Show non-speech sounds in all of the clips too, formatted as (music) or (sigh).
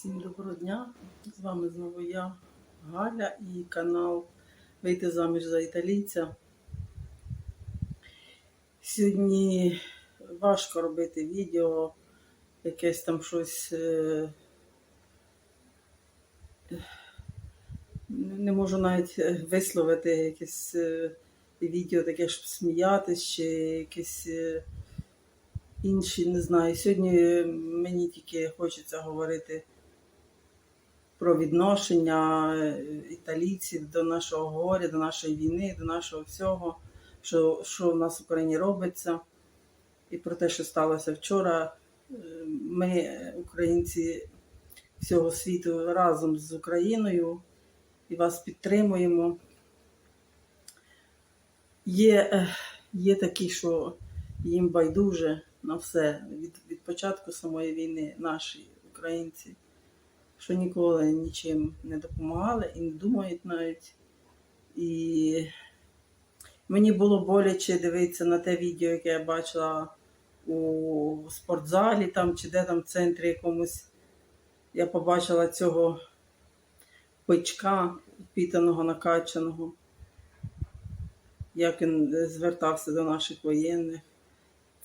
Всім доброго дня! З вами знову я, Галя, і канал Вийти заміж за італійця. Сьогодні важко робити відео, якесь там щось. е, Не можу навіть е, висловити якесь е, відео, таке, щоб сміятись, чи якесь. інші, не знаю. Сьогодні мені тільки хочеться говорити про відношення е, італійців до нашого горя, до нашої війни, до нашого всього, що, що в нас в Україні робиться, і про те, що сталося вчора. Е, Ми, українці всього світу, разом з Україною і вас підтримуємо. Є, е, є такі, що їм байдуже на все від, від початку самої війни, наші українці, що ніколи нічим не допомагали і не думають навіть. І мені було боляче дивитися на те відео, яке я бачила у спортзалі там чи де там в центрі якомусь. Я побачила цього бичка, пітаного, накачаного, як він звертався до наших воєнних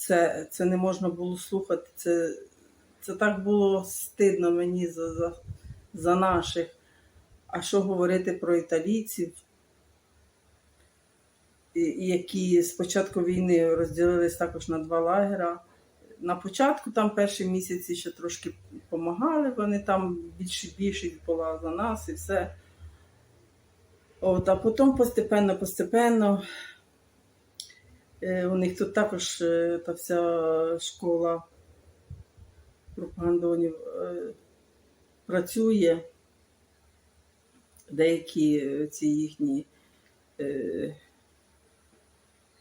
це, це не можна було слухати. Це, це так було стидно мені за, за, за наших. А що говорити про італійців, які з початку війни розділились також на два лагера. На початку, там перші місяці ще трошки допомагали, вони там більше більшість була за нас і все. От, а потім постепенно, постепенно Е, У них тут також е, та вся школа пропагандонів е, працює. Деякі е, ці їхні е,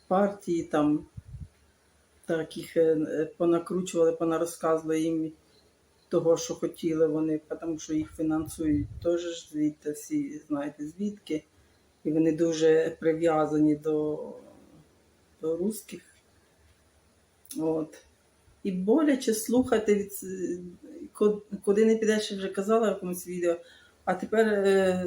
партії там таких е, понакручували, понарозказували їм того, що хотіли вони, тому що їх фінансують теж звідти всі знаєте звідки. І вони дуже прив'язані до до русських. От. І боляче слухати, від, куди не підеш, я вже казала в якомусь відео, а тепер е,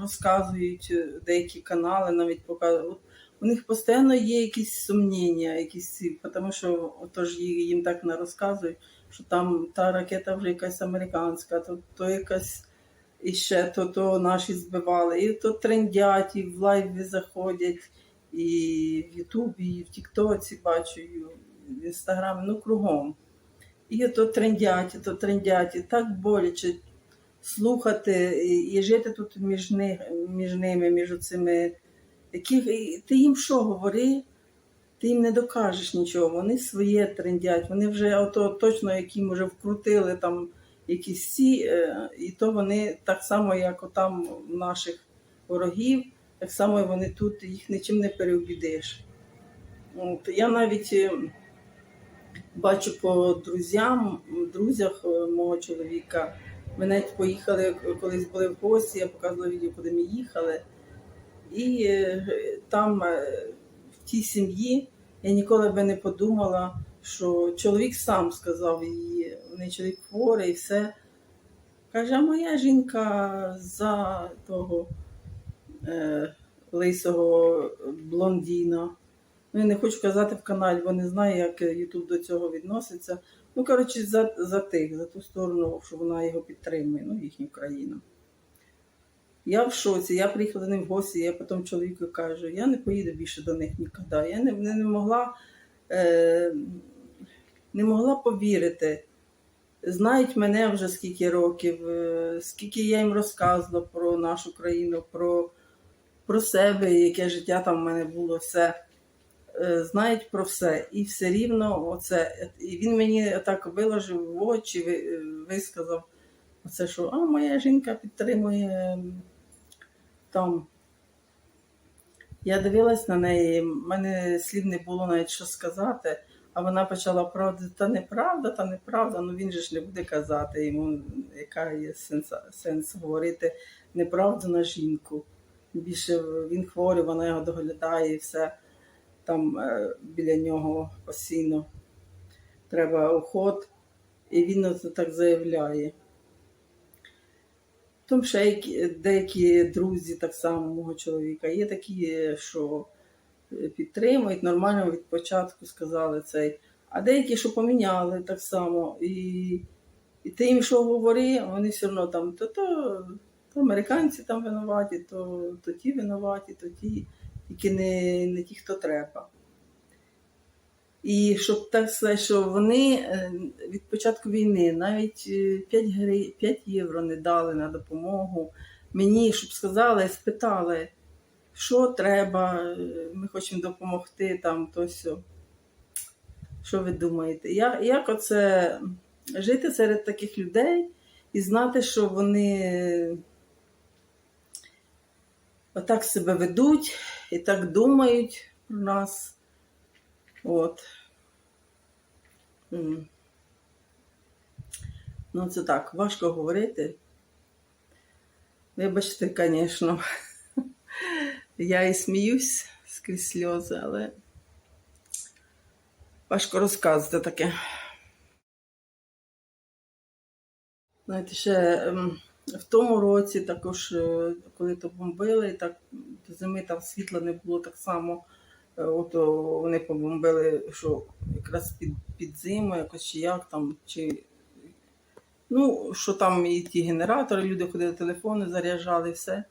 розказують деякі канали, навіть показують. У них постійно є якісь сумніння, якісь тому що отож їм так не розказують, що там та ракета вже якась американська, то, то якась іще, то, то наші збивали, і то трендять, і в лайві заходять і в Ютубі, і в Тіктоці бачу, в Інстаграмі, ну кругом. І то трендять, і то трендять, і так боляче слухати і, і жити тут між, них, між ними, між цими. Які, і ти їм що говори, ти їм не докажеш нічого. Вони своє трендять, вони вже ото точно, які вже вкрутили там якісь ці, е, і то вони так само, як отам наших ворогів. Так само вони тут, їх нічим не переобідиш. От, я навіть е, бачу по друзям, друзях е, мого чоловіка. Ми навіть поїхали, колись були в гості, я показувала відео, куди ми їхали. І е, там, е, в тій сім'ї, я ніколи би не подумала, що чоловік сам сказав їй, вони чоловік хворий і все. Каже, а моя жінка за того е, лисого блондіна. Ну, я не хочу казати в каналі, бо не знаю, як Ютуб до цього відноситься. Ну, коротше, за, за тих, за ту сторону, що вона його підтримує, ну, їхню країну. Я в шоці, я приїхала до них в гості, я потім чоловіку кажу, я не поїду більше до них ніколи. Я не, не, не могла е, не могла повірити. Знають мене вже скільки років, е, скільки я їм розказувала про нашу країну, про, про себе, яке життя там в мене було, все. Е, Знають про все. І все рівно оце. І він мені так виложив в очі, е, висказав, оце, що а моя жінка підтримує там. Я дивилась на неї, в мене слів не було навіть що сказати, а вона почала правда, та неправда, та неправда. Ну він же ж не буде казати йому, яка є сенс, сенс говорити неправду на жінку. Більше він хворий, вона його доглядає і все там е, біля нього постійно треба уход. І він оце так заявляє. Потім ще які- деякі друзі так само мого чоловіка. Є такі, що е, підтримують, нормально від початку сказали цей. А деякі, що поміняли так само. І, і ти їм що говори, вони все одно там, то, то, то американці там винуваті, то, то ті винуваті, то ті, тільки не, не ті, хто треба. І щоб так сказати, що вони е, від початку війни навіть е, 5, гри, 5 євро не дали на допомогу мені, щоб сказали, спитали, що треба, е, ми хочемо допомогти там, то все. Що ви думаєте? Я, як оце жити серед таких людей і знати, що вони отак себе ведуть і так думають про нас. От. Ну, це так, важко говорити. Вибачте, звісно, (laughs) я і сміюсь скрізь сльози, але важко розказувати таке. Знаєте, ще ем, в тому році також, е, коли то бомбили, так до зими там світла не було так само. Е, От вони побомбили, що якраз під, під зиму, якось чи як там, чи ну, що там і ті генератори, люди ходили, телефони заряджали, все.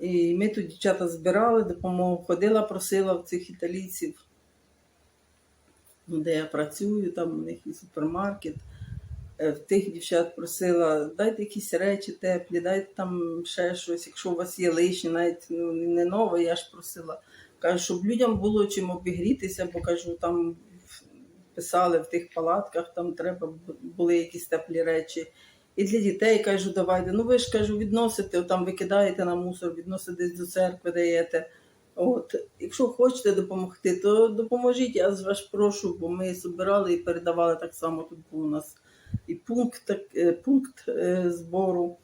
І ми тут дівчата збирали допомогу, ходила, просила в цих італійців, де я працюю, там у них і супермаркет. Е, В тих дівчат просила, дайте якісь речі теплі, дайте там ще щось, якщо у вас є лишні, навіть ну, не нове, я ж просила. Кажу, щоб людям було чим обігрітися, бо кажу, там писали в тих палатках, там треба були якісь теплі речі. І для дітей кажу, давайте. Ну ви ж кажу, відносите, там викидаєте на мусор, відносите десь до церкви, даєте. От, якщо хочете допомогти, то допоможіть, я вас прошу, бо ми збирали і передавали так само. Тут був у нас і пункт, е, пункт е, збору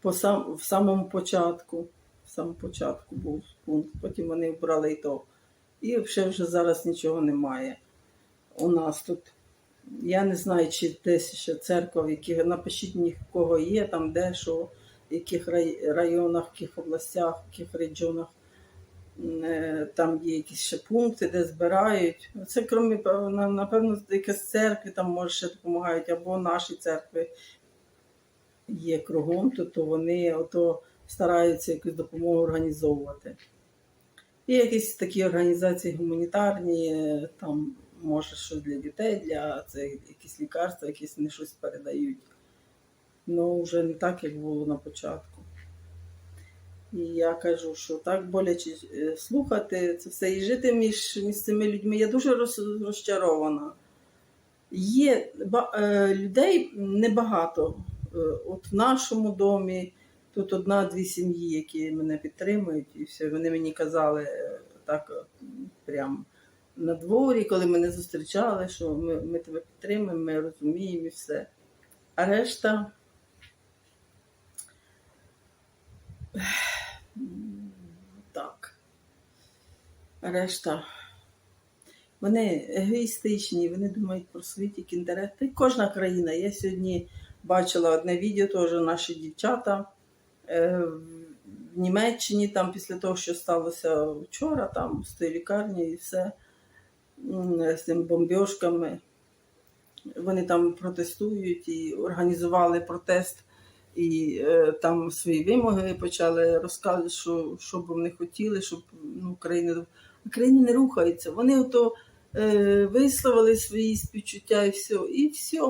по сам, в самому початку. В самому початку був пункт, потім вони вбрали і то. І ще вже зараз нічого немає у нас тут. Я не знаю, чи десь ще церква, яких напишіть мені, кого є, там де, що, в яких районах, в яких областях, в яких регіонах. Е, Там є якісь ще пункти, де збирають. Це крім, напевно, якісь церкви там може ще допомагають, або наші церкви є кругом, то, то вони ото стараються якусь допомогу організовувати. Є якісь такі організації гуманітарні, е, там може щось для дітей, для це якісь лікарства, якісь вони щось передають. Ну, вже не так, як було на початку. І я кажу, що так боляче е, слухати це все і жити між, між цими людьми. Я дуже роз, розчарована. Є ба- е, людей небагато. Е, От в нашому домі тут одна-дві сім'ї, які мене підтримують, і все. Вони мені казали е, так, е, прям на дворі, коли мене зустрічали, що ми, ми тебе підтримуємо, ми розуміємо і все. А решта. м, Так. А решта. Вони егоїстичні, вони думають про свої тільки інтереси. Кожна країна. Я сьогодні бачила одне відео, теж наші дівчата е, в Німеччині, там після того, що сталося вчора, там з тої лікарні і все з цими бомбьошками. Вони там протестують і організували протест, і е, там свої вимоги почали розказувати, що, що б вони хотіли, щоб ну, країни, країни не рухаються. Вони ото е, висловили свої співчуття і все. І все.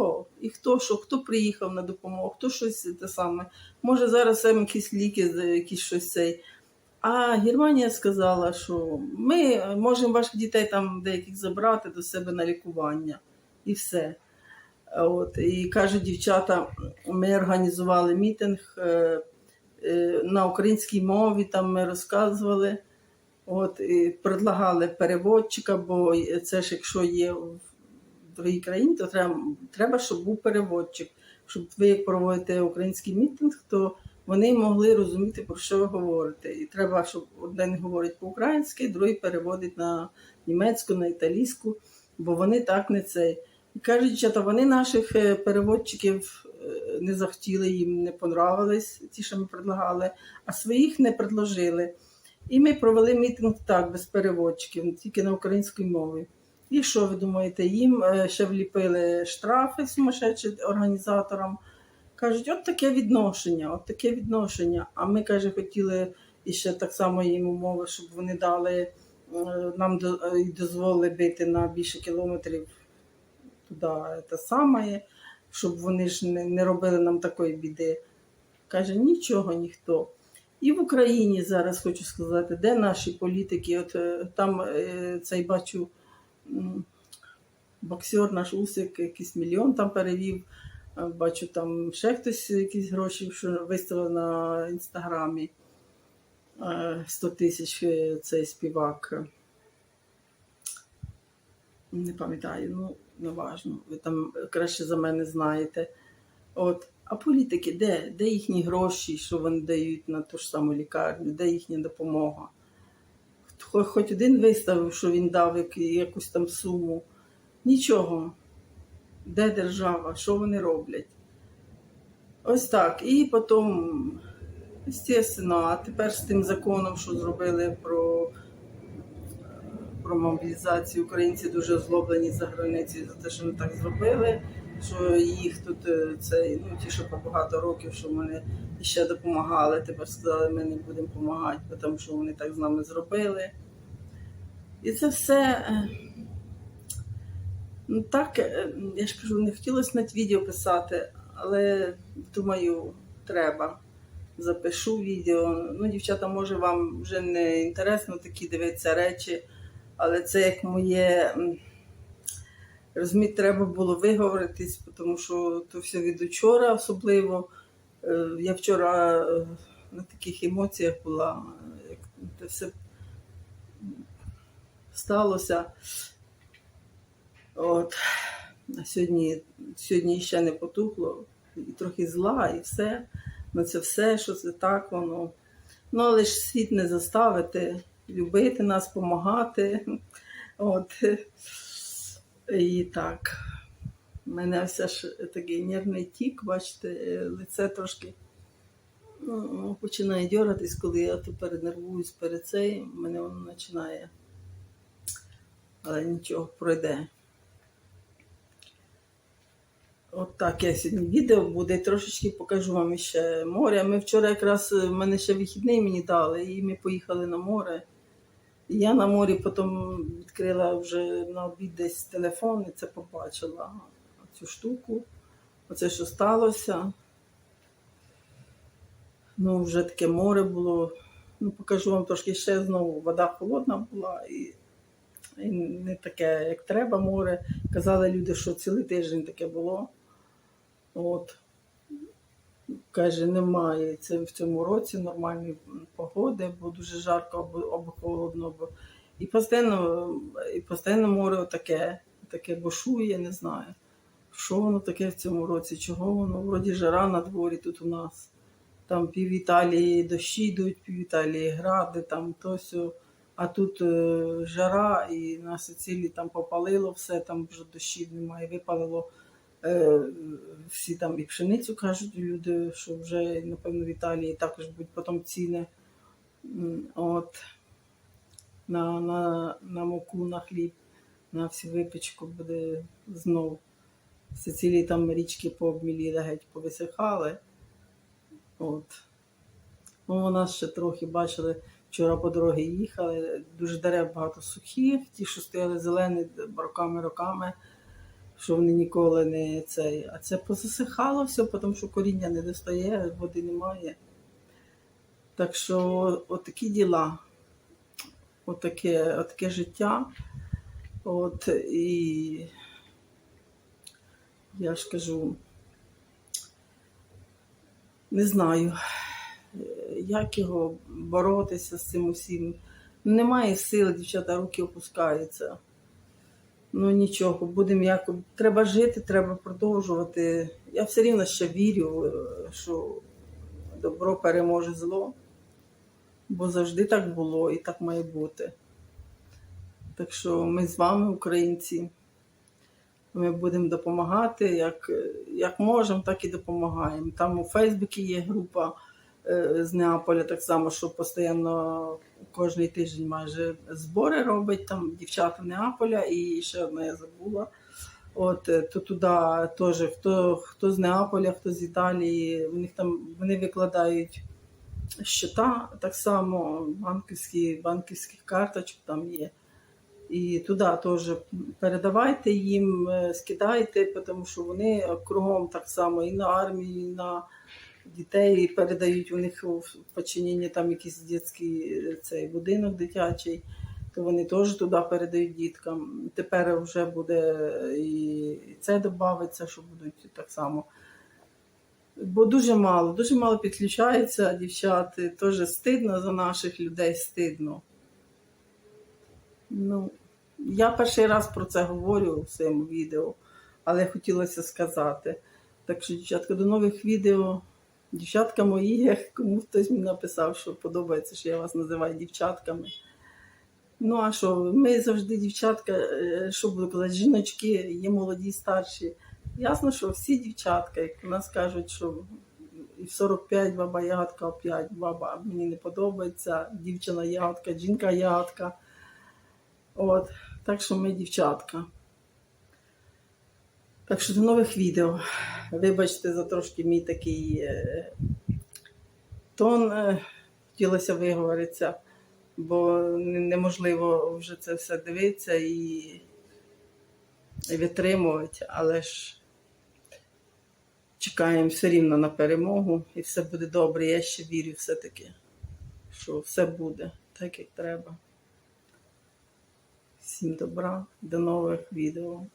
І хто що, хто приїхав на допомогу, хто щось те саме. Може зараз саме якісь ліки, якісь щось цей. А Германія сказала, що ми можемо ваших дітей там деяких забрати до себе на лікування. І все. От, і кажуть дівчата, ми організували мітинг е, е, на українській мові, там ми розказували, от, і предлагали переводчика, бо це ж якщо є в другій країні, то треба, треба, щоб був переводчик. Щоб ви як проводите український мітинг, то вони могли розуміти, про що ви говорите. І треба, щоб один говорить по-українськи, другий переводить на німецьку, на італійську, бо вони так не цей. І кажуть, що вони наших е, переводчиків е, не захотіли, їм не понравились ті, що ми предлагали, а своїх не предложили. І ми провели мітинг так, без переводчиків, тільки на українській мові. І що ви думаєте, їм е, ще вліпили штрафи сумасшедші організаторам. Кажуть, от таке відношення, от таке відношення. А ми, каже, хотіли і ще так само їм умови, щоб вони дали е, нам дозволили бити на більше кілометрів туди те саме, щоб вони ж не робили нам такої біди. Каже, нічого ніхто. І в Україні зараз хочу сказати, де наші політики, от е, там е, цей бачу боксер наш Усик якийсь мільйон там перевів. Е, Бачу, там ще хтось якісь гроші, що виставив на інстаграмі. Е, 100 тисяч цей співак. Не пам'ятаю, ну не важно. Ви там краще за мене знаєте. От. А політики, де? Де їхні гроші, що вони дають на ту ж саму лікарню, де їхня допомога? Хо- Хоч один виставив, що він дав якусь там суму. Нічого. Де держава? Що вони роблять? Ось так. І потім, звісно, а тепер з тим законом, що зробили про, про мобілізацію, українці дуже озлоблені за границею за те, що вони так зробили. Що їх тут е, цей, ну ті, що по багато років, що вони ще допомагали, тепер сказали, ми не будемо допомагати, тому що вони так з нами зробили. І це все. е, Ну так, е, я ж кажу, не хотілося навіть відео писати, але думаю, треба. Запишу відео. Ну, дівчата, може, вам вже не інтересно такі дивитися речі, але це як моє. Розумієте, треба було виговоритись, тому що то все від учора особливо. Е, Я вчора е, на таких емоціях була, як це все сталося. От. Сьогодні, сьогодні ще не потухло, і трохи зла, і все. Ну це все, що це так воно. Ну, але ж світ не заставити, любити нас, допомагати. От. І так. У мене все ж такий нервний тік, бачите, е, лице трошки ну, починає дьоратись, коли я то перенервуюсь перед цим, мене воно починає. Але нічого пройде. От так я сьогодні відео буде, трошечки покажу вам ще море. Ми вчора якраз в мене ще вихідний мені дали, і ми поїхали на море. Я на морі потім відкрила вже на обід десь телефон і це побачила цю штуку. Оце що сталося. Ну, вже таке море було. Ну, покажу вам трошки ще знову. Вода холодна була і, і не таке, як треба море. Казали люди, що цілий тиждень таке було. От. Каже, немає це в цьому році нормальної погоди, бо дуже жарко або, або холодно. Або... І постійно, і постійно море таке, таке бушує, не знаю. Що воно таке в цьому році? Чого воно? Вроді жара на дворі тут у нас. Там пів Італії дощі йдуть, пів Італії гради, там то сьо. А тут е, жара, і на Сицилії там попалило все, там вже дощів немає, випалило. Е, всі там і пшеницю кажуть люди, що вже, напевно, в Італії також будуть потім ціни. От, на, на, на муку, на хліб, на всю випічку буде знов. В Сицилії там річки пообміліли, геть повисихали. От. Ну, у нас ще трохи бачили, вчора по дорогі їхали, дуже дерев багато сухих, ті, що стояли зелені роками-роками, що вони ніколи не цей. А це позасихало все, тому що коріння не достає, води немає. Так що отакі діла, отаке, отаке життя. От і я ж кажу, не знаю, як його боротися з цим усім. Немає сил, дівчата, руки опускаються. Ну нічого, будемо як. Треба жити, треба продовжувати. Я все рівно ще вірю, е, що добро переможе зло, бо завжди так було і так має бути. Так що ми з вами, українці, Ми будемо допомагати, як, як можемо, так і допомагаємо. Там у Фейсбуці є група з Неаполя, так само, що постійно кожен тиждень майже збори робить там дівчата Неаполя і ще одна я забула. От е, то туди теж хто, хто з Неаполя, хто з Італії, у них там вони викладають щита, так само банківські, банківських карточок там є. І туди теж передавайте їм, е, скидайте, тому що вони кругом так само і на армію, і на дітей передають у них у подчиненні там якийсь дитячий е, цей будинок дитячий, то вони теж туди передають діткам. Тепер вже буде і це додається, що будуть так само. Бо дуже мало, дуже мало підключається дівчат. і Теж стидно за наших людей, стидно. Ну, я перший раз про це говорю в своєму відео, але хотілося сказати. Так що, дівчатка, до нових відео. Дівчатка мої, (laughs) кому хтось мені написав, що подобається, що я вас називаю дівчатками. Ну, а що, ми завжди дівчатка, е, що буду казати, жіночки, є молоді, старші. Ясно, що всі дівчатка, як нас кажуть, що в 45 баба ягодка, оп'ять баба мені не подобається, дівчина ягодка, жінка ягодка. От, так що ми дівчатка. Так що до нових відео. Вибачте за трошки мій такий е, тон. Е, хотілося виговоритися, бо неможливо вже це все дивитися і, і витримувати, але ж чекаємо все рівно на перемогу і все буде добре. Я ще вірю все-таки, що все буде так, як треба. Всім добра, до нових відео.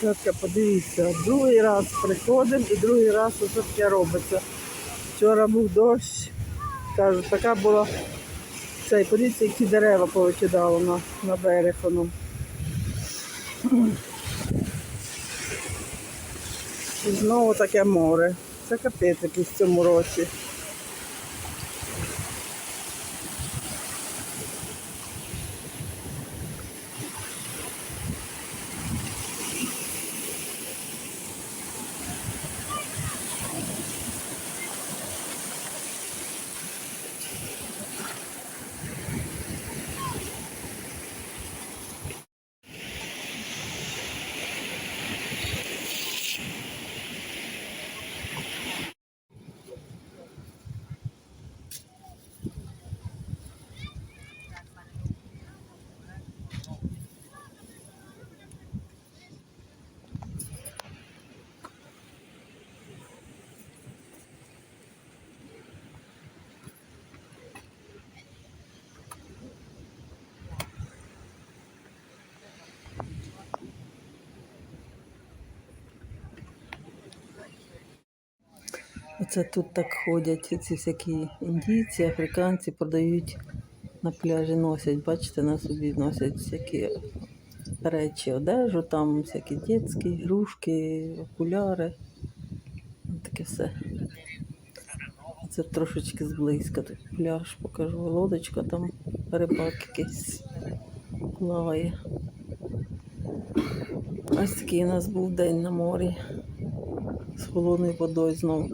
Тетка, подивіться, другий раз приходимо і другий раз усе таке робиться. Вчора був дощ, кажу, така була цей, подивіться, які дерева повикидало на, на берег воно. І знову таке море. Це капець якийсь в цьому році. Оце тут так ходять ці всякі індійці, африканці продають на пляжі, носять, бачите, на собі носять всякі речі, одежу, там всякі дітські, ігрушки, окуляри. Таке все. Це трошечки зблизька. Тут пляж покажу. Лодочка там, рибак якийсь плаває. Ось такий у нас був день на морі з холодною водою знову.